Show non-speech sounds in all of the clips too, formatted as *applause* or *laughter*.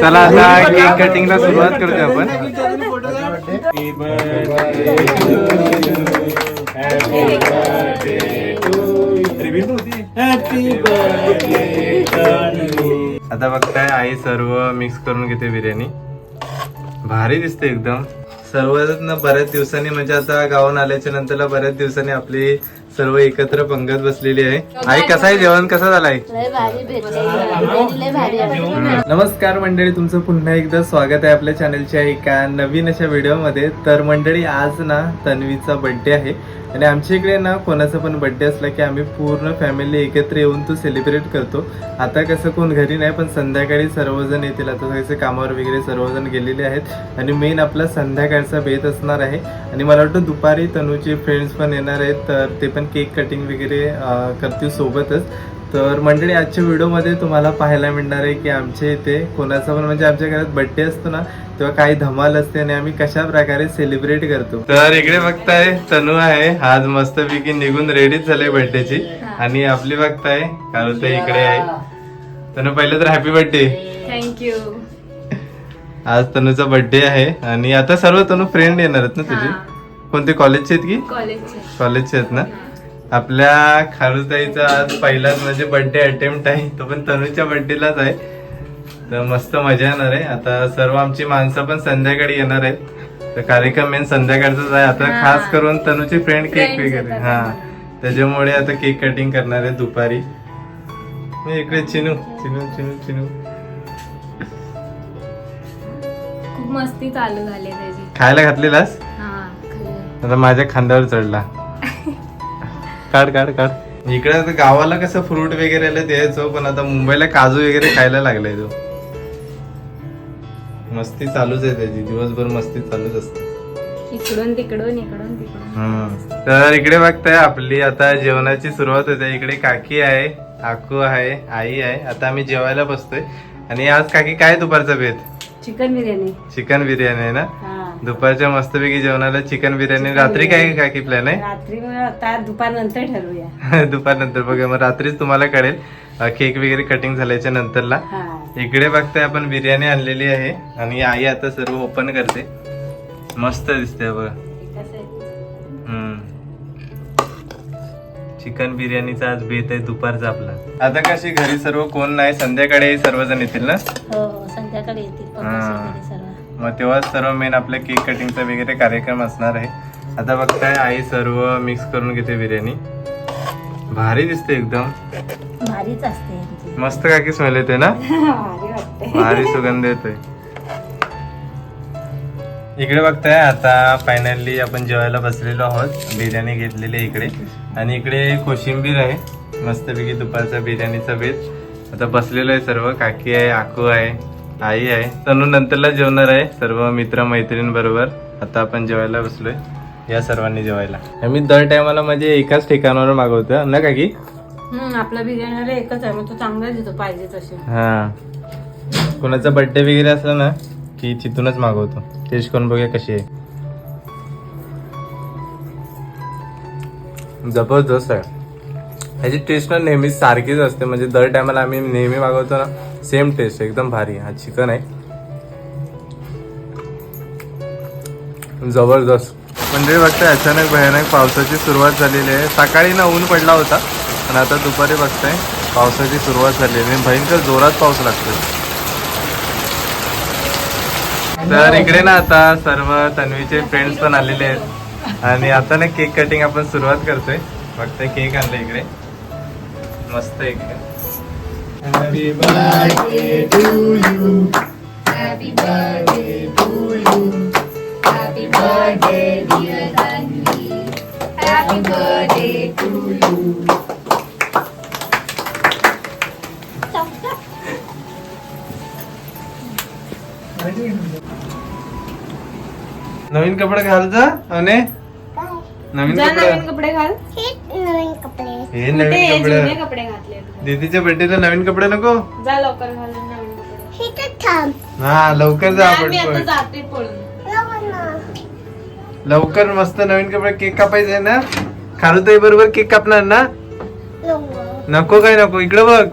चला आता केक कटिंगला सुरुवात करतो आपण. आता बघताय आई सर्व मिक्स करून घेते बिर्याणी. भारी दिसते एकदम. सर्व बऱ्याच दिवसांनी म्हणजे आता गावून आल्याच्या नंतरला बऱ्याच दिवसांनी आपली सर्व एकत्र पंगत बसलेली आहे. आई कसं आहे जेवण? कसं झालंय? लय भारी भेटले बिर्याणी लय भारी आहे. नमस्कार मंडळी तुमचं पुन्हा एकदा स्वागत आहे आपल्या चॅनलच्या एका नवीन अशा व्हिडिओमध्ये तर मंडळी आज ना तन्वीचा बर्थडे आहे. आणि आमच्या इकडे ना कोणाचा पण बर्थडे असला की आम्ही पूर्ण फॅमिली एकत्र येऊन तो सेलिब्रेट करतो. आता कसं कोण घरी नाही पण संध्याकाळी सर्वजण येतील. आता सगळे कामावर वगैरे सर्वजण गेलेले आहेत. आणि मेन आपला संध्याकाळचा बेत असणार आहे. आणि मला वाटतं दुपारी तनूचे फ्रेंड्स पण येणार आहेत. तर ते पण केक कटिंग वगैरे करतील सोबतच. तर मंडळी आजच्या व्हिडिओमध्ये तुम्हाला पाहायला मिळणार आहे की आमच्या इथे कोणाचा पण म्हणजे आमच्या घरात बर्थडे असतो ना तेव्हा काही धमाल असते आणि आम्ही कशा प्रकारे सेलिब्रेट करतो. तर इकडे बघताय तनू आहे. आज मस्तपैकी निघून रेडीच झाले बर्थडेची आणि आपली बघताय कारण ते इकडे आहे. तनू पहिलं तर हॅपी बर्थडे थँक्यू आज तनूचा बर्थडे आहे. आणि आता सर्व तनू फ्रेंड येणार आहेत ना तुझे? कोणते कॉलेजचे आहेत की? कॉलेजचे आहेत ना? आपल्या खारुताईचा आज पहिलाच म्हणजे बर्थडे अटेम्प्ट आहे. तो पण तनूच्या बर्थडेलाच आहे. तर मस्त मजा येणार आहे. आता सर्व आमची माणसं पण संध्याकाळी येणार आहेत. तर कार्यक्रम मेन संध्याकाळचाच आहे. आता. खास करून तनूचे फ्रेंड केक वगैरे. हा. त्याच्यामुळे आता केक कटिंग करणार आहे दुपारी. मी इकडे चिनू चिनू चिनू चिनू. खूप मस्ती चालू झाली त्याची. खायला घातलेलास. आता माझ्या खांद्यावर चढला. काढ काढ काढ. इकडे आता गावाला कसं फ्रूट वगैरे द्यायचो पण आता मुंबईला काजू वगैरे खायला लागलाय तो. मस्ती चालूच आहे त्याची. दिवसभर मस्ती चालूच असते. इकडून तिकडून इकडून तिकडून. तर इकडे बघताय आपली आता जेवणाची सुरुवात होते. इकडे काकी आहे आकू आहे आई आहे. आता आम्ही जेवायला बसतोय. आणि आज काकी काय दुपारचा बेत चिकन बिर्याणी. चिकन बिर्याणी आहे ना? हा. दुपारच्या मस्तपैकी जेवणाला चिकन बिर्याणी रात्री काय काकी प्लॅन आहे? रात्री मग आता दुपारनंतर ठरवूया. *laughs* दुपारनंतर बघा मग रात्रीच तुम्हाला कळेल केक वगैरे कटिंग झाल्याच्या नंतरला. हा. इकडे बघताय आपण बिर्याणी आणलेली आहे. आणि आई आता सर्व ओपन करते. मस्त दिसते बघा. कसं आहे? हम्म. चिकन बिर्याणीचा आज बेत आहे दुपारचा आपला. आता कशी घरी सर्व कोण नाही संध्याकाळी सर्वजण येतील ना? हो हो संध्याकाळी येतील. पप्पा हा. सर्व. मग तेव्हा सर्व मेन आपल्या केक कटिंगचा वगैरे कार्यक्रम असणार आहे. आता बघताय आई सर्व मिक्स करून घेते बिर्याणी. भारी दिसते एकदम. भारीच असते. मस्त काकी स्मेल येते ना? *laughs* भारी सुगंध येतोय. इकडे बघताय आता फायनली आपण जेवायला बसलेलो आहोत. बिर्याणी घेतलेली आहे इकडे. आणि इकडे कोशिंबीर आहे. मस्तपैकी दुपारचा बिर्याणीचा बेत आता बसलेलो आहे सर्व. काकी आहे आकू आहे. आई आहे. तनू नंतरला जेवणार आहे. सर्व मित्र मैत्रीण बरोबर आता आपण जेवायला बसलोय. या सर्वांनी जेवायला. आम्ही दर टायमाला म्हणजे एकाच ठिकाणावर मागवतो ना काकी? हम्म आपला बिर्याणी एकच आहे. मग तो चांगला देतो पाहिजे तसे. हा. कोणाचा बर्थडे वगैरे असला ना की तिथूनच मागवतो. टेस्ट करून बघूया कशी आहे. जबरदस्त आहे. ह्याची टेस्ट ना नेहमीच सारखीच असते. म्हणजे दर टायमाला आम्ही नेहमी मागवतो ना सेम टेस्ट एकदम भारी. हा चिकन आहे. जबरदस्त. म्हणजे बघताय अचानक भयानक पावसाची सुरुवात झालेली आहे. सकाळी ना ऊन पडला होता पण आता दुपारी बघताय पावसाची सुरुवात झालेली आहे. भयंकर जोरात पाऊस लागतोय. तर इकडे ना आता सर्व तन्वीचे फ्रेंड्स पण आलेले आहेत. आणि आता ना केक कटिंग आपण सुरुवात करतोय. फक्त केक आणलं इकडे. मस्त इकडे. नवीन कपडे घाल जा अने. नवीन जा नवीन कपडे कपडे घाल. हे कुठे नवीन जुने कपडे. कपडे दीदीच्या बर्थडेला नवीन कपडे नको? जा लवकर घालून नवीन कपडे. हा लवकर जा जा, मी आता आपण जाते पळून. लवकर मस्त नवीन कपडे केक कापायचे आहे ना? खारुताई बरोबर केक कापणार ना? नको काय नको इकडं बघ.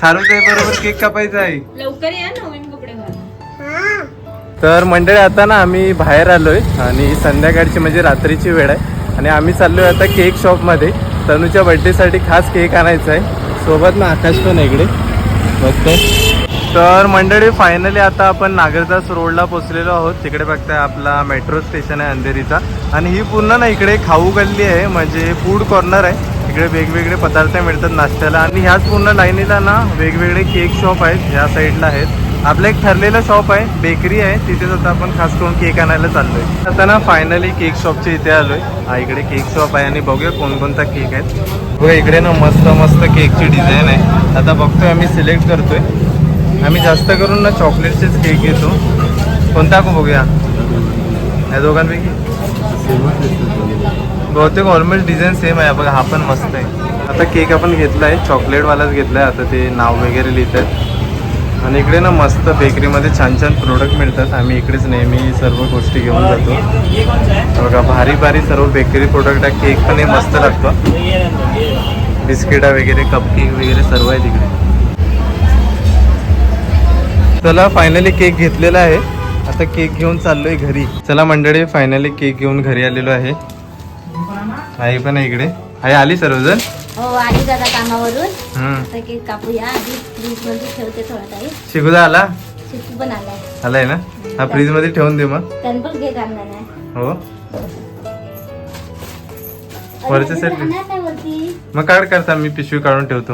खारुताई बरोबर केक कापायचा आहे. लवकर या नवीन कपडे घालून तर मंडळी आता ना आम्ही बाहेर आलोय आणि संध्याकाळची म्हणजे रात्रीची वेळ आहे. आणि आम्ही चाललोय आता केक शॉपमध्ये. तनूच्या बड्डेसाठी खास केक आणायचा आहे. सोबत ना आकाश पण आहे इकडे. बघतोय. तर मंडळी फायनली आता आपण नागरदास रोडला पोहोचलेलो आहोत. तिकडे बघताय आपला मेट्रो स्टेशन आहे अंधेरीचा. आणि ही पूर्ण ना इकडे खाऊ गल्ली आहे. म्हणजे फूड कॉर्नर आहे. इकडे वेगवेगळे पदार्थ मिळतात नाश्त्याला. आणि ह्याच पूर्ण लाईनीला ना वेगवेगळे केक शॉप आहेत. ह्या साईडला आहेत. आपलं एक ठरलेलं शॉप आहे बेकरी आहे. तिथेच आता आपण खास करून केक आणायला चाललोय. आता ना फायनली केक शॉपच्या इथे आलोय. हा इकडे केक शॉप आहे आणि बघूया कोणकोणता केक आहेत बघा इकडे ना मस्त मस्त केकची डिझाईन आहे. आता बघतोय आम्ही सिलेक्ट करतोय. आम्ही जास्त करून ना चॉकलेटचेच केक घेतो. कोणता को बघूया? या दोघांपैकी. बहुतेक ऑलमोस्ट डिझाईन सेम आहे. बघा हा पण मस्त आहे. आता केक आपण घेतला आहे चॉकलेटवालाच घेतला आहे आता ते नाव वगैरे लिहित आहेत आणि इकडे ना मस्त बेकरीमध्ये छान छान प्रोडक्ट मिळतात. आम्ही इकडेच नेहमी सर्व गोष्टी घेऊन जातो. बघा भारी भारी सर्व बेकरी प्रोडक्ट आहे. केक पण हे मस्त लागतो. बिस्किटा वगैरे कपकेक वगैरे सर्व आहे तिकडे चला फायनली केक घेतलेला आहे. आता केक घेऊन चाललोय घरी. चला मंडळी फायनली केक घेऊन घरी आलेलो आहे. आई पण आहे इकडे. आई आली सर्वजण? हो आली दादा कामावरून. हम्म. आता केक कापूया आधी फ्रीजमध्ये ठेवते थोडा टाईम शिकुदा आला? शिकू पण आलाय. आलाय ना? हा फ्रीजमध्ये ठेवून दे मग. त्यानं पण केक आणला नाही हो. वरच्या नाही वरती? मग काढ करता मी पिशवी काढून ठेवतो.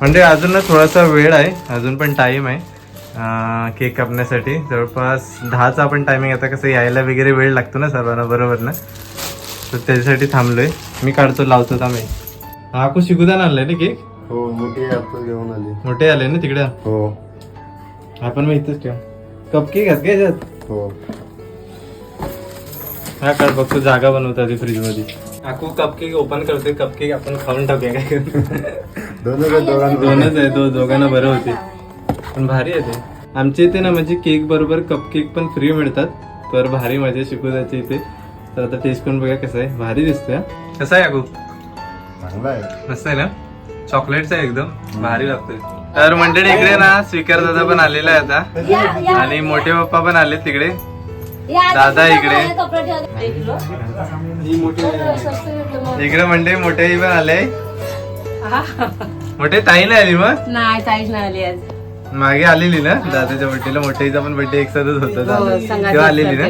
म्हणजे अजून ना थोडासा वेळ आहे अजून पण टाइम आहे अं, केक कापण्यासाठी. जवळपास दहाचा पण टायमिंग आता कसं यायला वगैरे वेळ लागतो ना सर्वांना बरोबर ना? तर त्याच्यासाठी थांबलोय. मी काढतो लावतो थांबे. हा को शिकुदान आणलाय ना केक? हो मोठी आता घेऊन आली. मोठे आले ना तिकडे? हो. आपण मग इथंच ठेव. कप केक आहेत का याच्यात? हो. हा काढ बघतो जागा बनवता ती फ्रीजमध्ये काकू कपकेक ओपन करते कपकेक आपण खाऊन टाकूया काय दोनच आहेत दोघांना. दोनच आहे दो दोघांना बरं होते. पण भारी आहे ते. आमच्या इथे ना म्हणजे केक बरोबर कपकेक पण फ्री मिळतात. तर भारी मजा शिकू त्याच्या इथे. तर आता टेस्ट करून बघा कसं आहे. भारी दिसतोय हा. कसं आहे काकू चांगला आहे. मस्त आहे ना? चॉकलेटचं आहे एकदम. भारी लागतोय. तर मंडळी इकडे ना स्वीकार दादा पण आलेला आहे आता. आणि मोठे पप्पा पण आले तिकडे. दादा इकडे. इकडे मंडळी मोठेही पण आले. मोठे ताई नाही आली मग? नाही ताईच नाही आली आज. मागे आलेली ना दादाच्या बड्डेला मोठ्याचा पण बड्डे एक साथच होता तेव्हा आलेली ना?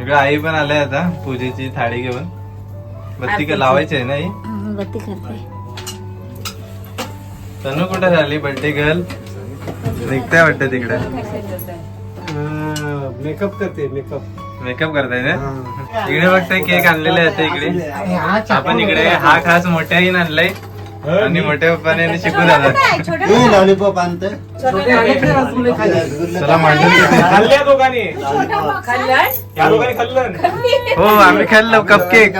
इकडे आई पण आल्या आता पूजेची थाळी घेऊन. बत्ती का लावायची आहे ना आई? बत्ती करते. तनु कुठे झाली बड्डे गर्ल निघताय वाटतं तिकडे. मेकअप करते मेकअप मेकअप करताय ना? इकडे बघताय केक आणलेले आहेत इकडे. आपण इकडे हा खास मोठ्याही आणलाय. आणि मोठ्या पप्पाने आणि शिकून झाला लॉलीपॉप आणते चला मांडून खाल्ल्या दोघांनी. या दोघांनी खाल्लं. हो आम्ही खाल्लो कपकेक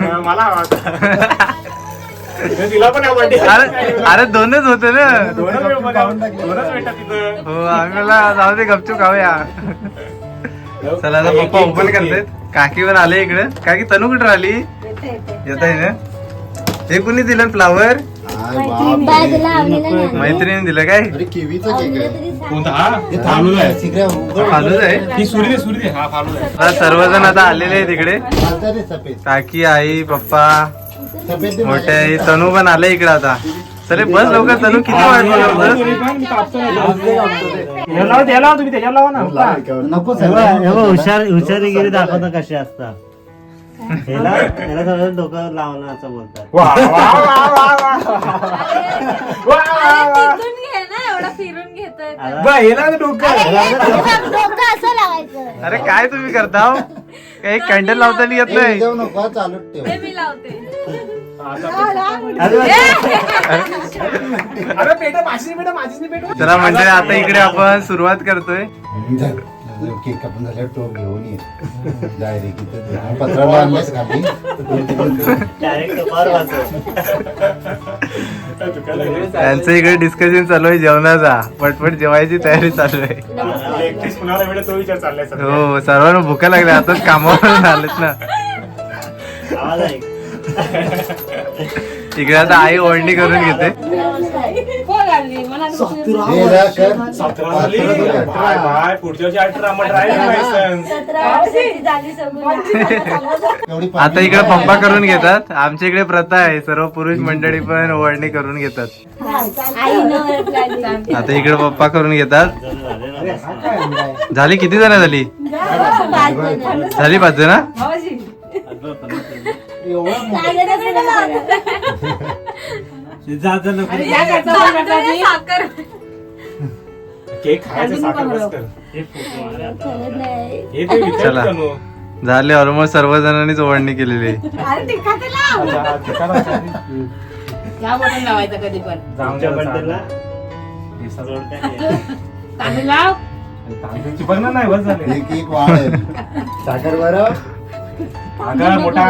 मला आवडतं. *laughs* तिला पण आवडते. अरे अरे दोनच होते ना. दोनच वेळ बघा. दोनच भेटतात तिथं हो आम्ही मला जाऊ दे गपचूप खाऊया. चला आता पप्पा ओपन करतायत. काकी पण आले इकडे. काकी तनू कुठे राहिली? येत आहे ना? हे कुणी दिलं फ्लावर मैत्रिणी. दिलं काय? किवीचा केक आहे. तरी. कोणता? हा? हे फालूदा आहे. तिकडे उघड. फालूद आहे? ही सुरी दे सुरी दे. हा फालूदा आहे. आता सर्वजण आता आलेले आहे तिकडे काकी आई पप्पा. मोठे आई तनू पण आले इकडे आता. चले बस लवकर तनू किती वाट बघतो तरी हुशार हुशारीगिरी दाखवता कशी असतात? ह्याला थोडं *laughs* डोकं लावणं असं बोलतात. वा, वा, वा, वा, वा. वा, वा, वा. तिथून घे ना एवढा फिरून घेतोय तर. बा, हिला ना डोकं. डोकं असं लावायचं. अरे काय तुम्ही करता हो? काही कॅन्डल लावताना येत नाही. देऊ नको हा, चालूच ठेव. ते मी लावते. अरे पेट माझीच पेट माझीच नाही पेट चला म्हणजे आता इकडे आपण सुरुवात करतोय. केक कापून झाल्यावर टोप घेऊन ये डायरेक्ट इथं पत्राला खाली त्यांचं इकडे डिस्कशन चालू आहे जेवणाचा पटपट जेवायची तयारी चालू आहे. हो सर्वांना भुका लागल्या आताच कामावर आलेत ना इकडे आता आई ओढणी करून घेते कोण आणली मला हे जा कर. सतरा झाली अठरा झाली, अठरा. Bye bye. पुढच्या वर्षी अठरा मग ड्रायव्हिंग लायसन्स सतरा वर्षाची झाली सगळी. एवढी आता इकडे पप्पा करून घेतात. आमच्या इकडे प्रथा आहे. सर्व पुरुष मंडळी पण ओवाळणी करून घेतात. आई न ओळखली. आता इकडे पप्पा करून घेतात. झाले किती जण झाली. झाली पाच जण. *laughs* जायचं नको साखर. केक खायचं साखर कर हे फोटो मारा. खरंच नाही. हे ते विचार चला. करू. झाले ऑलमोस्ट सर्व जणांनीच ओवाळणी केलेली. आहे अच्छा, ठिकाण आहे. या बटन लावायचं कधी पण. जाऊन तुमच्या द्या, बड्डेला चालेल. रोड काय तांदूळ लाव. तांदूळची बघ ना नाही बस झाले. एक एक वाळ आहे. साखर बरं. मोठा.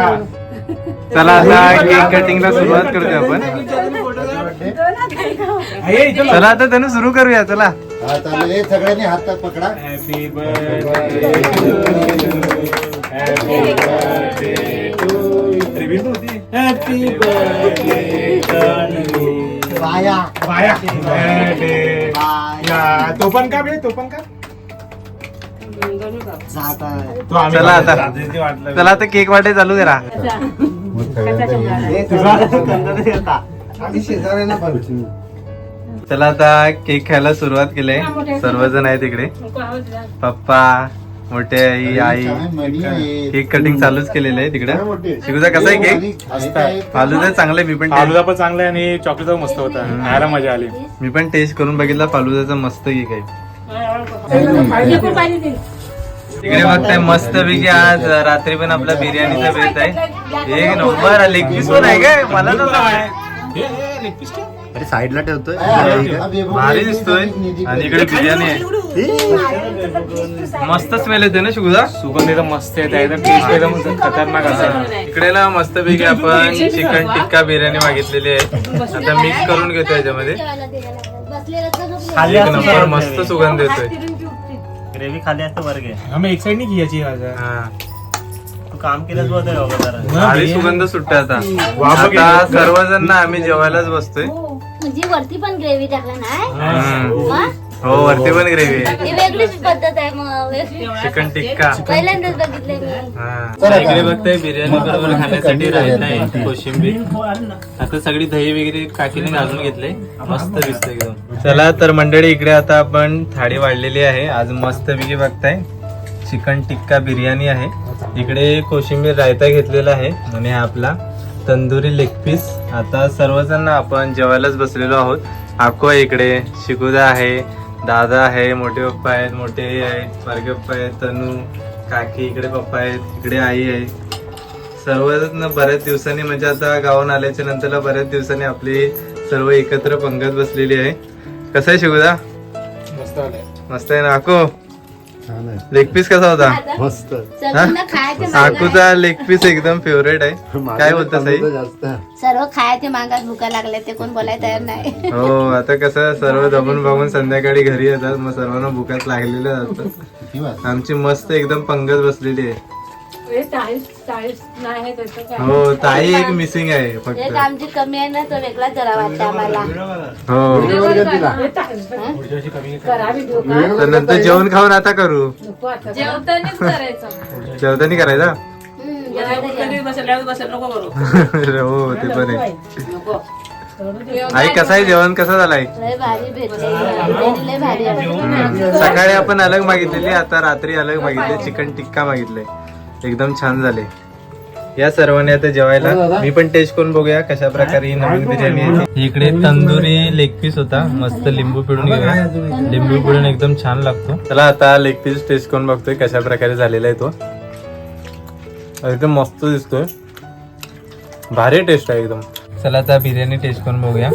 चला आता केक कटिंगला सुरुवात करूया आपण. चला. आता त्यानं सुरू करूया चला. चालेल. सगळ्यांनी हातात पकडा. तो पण का बे तो पण का तो आम्ही चला आता. रात्रीची वाटलं. चला आता केक वाटे चालू करा. सगळ्यांचा चला आता केक खायला सुरुवात केली सर्वजण आहेत इकडे. पप्पा मोठे आई आई. केक कटिंग चालूच केलेलं आहे तिकडे. शिकुजा कसा आहे केक? फालुदा चांगला आहे मी पण फालुदा पण चांगला आहे आणि चॉकलेट मस्त होता. खायला मजा आली. मी पण टेस्ट करून बघितला फालुदाचा मस्त केक आहे. इकडे बघताय मस्त पैकी आज रात्री पण आपला बिर्याणीचा बेत आहे. *laughs* एक नंबर लेग पीस पण आहे काय? मला. अरे साईडला ठेवतोय भारी दिसतोय आणि इकडे बिर्याणी आहे मस्त स्मेल येते ना शुगुदा सुगंध एकदम मस्त आहे त्या एकदम टेस्ट एकदम खतरनाक असा इकडे ना मस्त पैकी आपण चिकन टिक्का बिर्याणी मागितलेली आहे आता मिक्स करून घेतो याच्यामध्ये. खाली एक नंबर बरं मस्त. सुगंध येतोय ग्रेव्ही खाली असतं वर्ग आम्ही एक साइड नाही घ्यायची हा तू काम केलंच भारी सुगंध वाफ आता सर्वजण ना आम्ही जेवायलाच बसतोय म्हणजे वरती पण ग्रेव्ही टाकला? हो. वरती पण ग्रेव्ही आहे ही वेगळीच पद्धत आहे मग. चिकन टिक्का पहिल्यांदाच बघितलंय मी. हा. इकडे. बघताय बिर्याणी बरोबर खाण्यासाठी राहत आहे? कोशिंबीर. आता सगळी दही वगैरे काकीने घालून घेतले. मस्त दिसतंय एकदम. चला तर मंडळी इकडे आता आपण थाळी वाढलेली आहे. आज मस्त पैकी बघताय. चिकन टिक्का बिर्याणी आहे. इकडे कोशिंबीर रायता घेतलेला आहे. आणि हा आपला तंदुरी लेग पीस आता सर्वजण आपण जेवायलाच बसलेलो आहोत. आको आहे इकडे शिकुदा आहे दादा आहे मोठे पप्पा आहेत मोठे आई आहेत बारके पप्पा आहेत तनू काकी इकडे पप्पा आहेत इकडे आई आहे. सर्वजण बऱ्याच दिवसांनी म्हणजे आता गावाहून आल्याच्या नंतरला बऱ्याच दिवसांनी आपली सर्व एकत्र पंगत बसलेली आहे. कसं आहे शिकुदा? मस्त मस्त आहे ना आको लेग पीस कसा होता? मस्त. सर्वांना खायचे मागात आकूचा लेग पीस एकदम फेवरेट आहे. *laughs* काय बोलतं साई जास्त. सर्व खायचे मागात भुका लागले ते कोण बोलायला तयार नाही. हो आता कसं सर्व *laughs* दबून बघून संध्याकाळी घरी येतात मग सर्वांना भुकाच लागलेल्या असतात किती वाजता? आमची मस्त एकदम पंगत बसलेली आहे. हो ताई एक मिसिंग आहे एक फक्त आमची कमी आहे ना तो वेगळाच जरा वाटतं आम्हाला. हो. तर नंतर जेवण खाऊन आता करू. जेवतानी करायचा? *laughs* हो ते पण आहे. आई कसा आहे जेवण? कसं झालाय लय भारी भेटले. बिर्याणी लय भारी आहे सकाळी आपण अलग मागितलेली आता रात्री अलग मागितले चिकन टिक्का मागितले. एकदम छान झाले. या सर्वांनी आता जेवायला. मी पण टेस्ट करून बघूया कशा प्रकारे ही नवीन बिर्याणी आहे. इकडे तंदुरी लेग पीस होता. मस्त लिंबू पिळून घेऊया. लिंबू पिळून एकदम छान लागतो. चला आता लेग पीस टेस्ट करून बघतोय कशा प्रकारे झालेला आहे तो. एकदम मस्त दिसतोय. भारी टेस्ट आहे एकदम. चला आता बिर्याणी टेस्ट करून बघूया.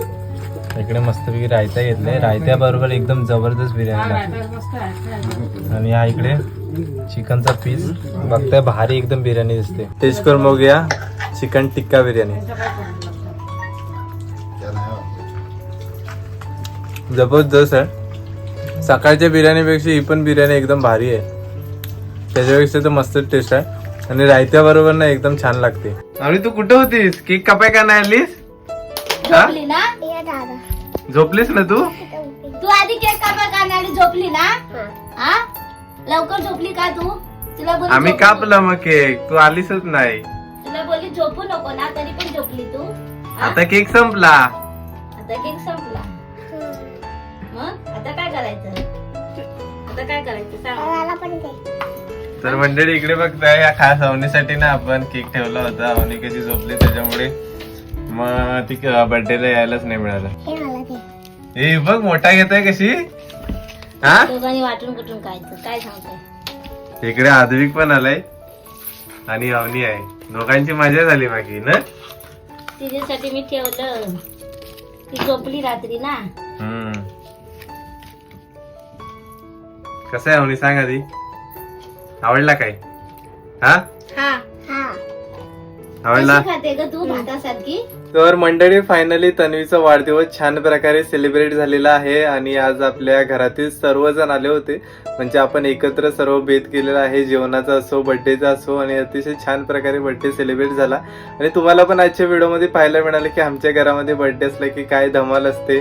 इकडे मस्तपैकी रायता घेतलाय रायत्याबरोबर एकदम जबरदस्त बिर्याणी लागते आणि हा इकडे चिकनचा पीस. बघताय भारी एकदम बिर्याणी दिसते. टेस्ट करून बघूया चिकन टिक्का बिर्याणी. नाही. जबरदस्त आहे. सकाळच्या बिर्याणीपेक्षा ही पण बिर्याणी एकदम भारी आहे. त्याच्यापेक्षा तर मस्त टेस्ट आहे. आणि रायत्याबरोबर ना एकदम छान लागते. आणि तू कुठं होतीस? केक कापाय का नाही आलीस हा? ना? झोपलीस ना तू? केक कापा काढणारी झोपली ना? हा? लवकर झोपली का तू? तुला बोलली आम्ही झोपू कापलं मग केक. तू आलीसच नाही. नको. तुला बोलली झोपू नको ना तरी पण झोपली तू. हा? आता केक संपला. आता केक संपला. मग? आता काय करायचं? आता काय करायचं सांग. तर मंडळी इकडे बघताय या खास अवनीसाठी ना आपण केक ठेवला होता. अवनी कशी झोपली त्याच्यामुळे. मग ती बर्थडेला यायलाच नाही मिळालं. हे बघ मोठा घेतोय कशी? हा? दोघांनी वाटून कुठून काय सांगतोय? इकडे आद्विक पण आलाय आणि अवनी आहे. दोघांची मजा झाली बाकी ना? तिच्यासाठी मी ठेवलं. ती झोपली रात्री ना. हम्म. कसं आहे अवनी? सांग आधी. आवडला काय? हा? हा. आवडला? कशी खाते ग तू भातासारखी? तर मंडळी फायनली तन्वीचा वाढदिवस छान प्रकारे सेलिब्रेट झालेला आहे आणि आज आपल्या घरातील सर्वजण आले होते. म्हणजे आपण एकत्र सर्व बेत केलेला आहे. जेवणाचा असो बर्थडेचा असो आणि अतिशय छान प्रकारे बर्थडे सेलिब्रेट झाला. आणि तुम्हाला पण आजच्या व्हिडिओमध्ये पाहायला मिळालं की आमच्या घरामध्ये बर्थडे असला की काय धमाल असते.